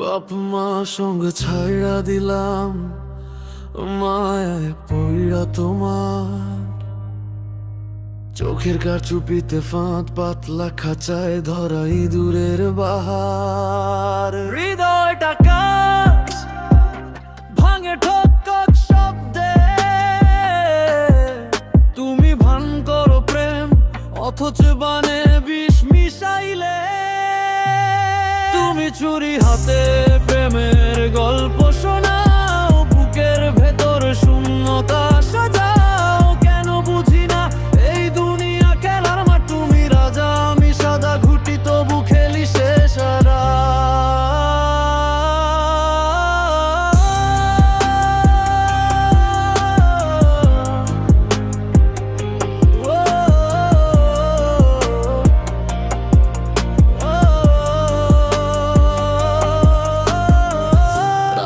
বাপ মা সঙ্গে ছাইড়া দিলাম, মায়ায় পইরা তোমার। চোখের কারচুপিতে ফাঁদ পাতলা খাঁচায় ধরা ইঁদুরের বাহার। হৃদয়টা কাজ, ভাঙে ঠক ঠক শব্দে। তুমি ভান করো প্রেম, অথচ বানে চুরি হাতে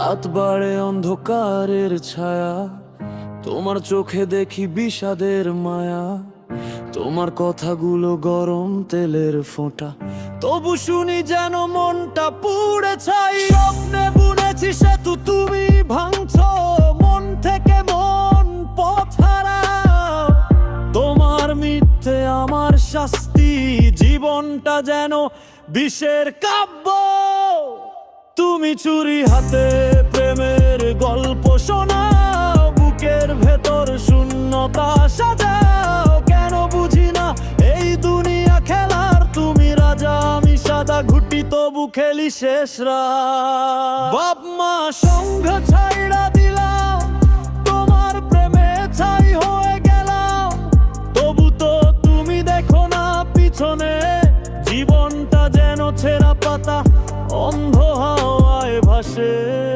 রাত বাড়ে অন্ধকারের ছায়া। তোমার চোখে দেখি বিষাদের মায়া। তোমার কথাগুলো গরম তেলের ফোঁটা। তবু শুনি যেন মনটা পুড়ে ছাই। স্বপ্নে বুনেছি সেতু তুমি ভাঙছ। মন থেকে মন পথ হারাও তোমার মিথ্যে আমার শাস্তি। জীবনটা যেন বিষের কাব্য। তুমি চুরি হাতে প্রেমের গল্প শোনাও, বুকের ভেতর শূন্যতা সাজাও। কেন বুঝি না এই দুনিয়া খেলার? তুমি রাজা, আমি সাদা, ঘুটি, তবু খেলি শেষ রাত। বাপ মা সংঘ ছাইড়া যেন ছেঁড়া পাতা অন্ধ হাওয়ায় ভাসে।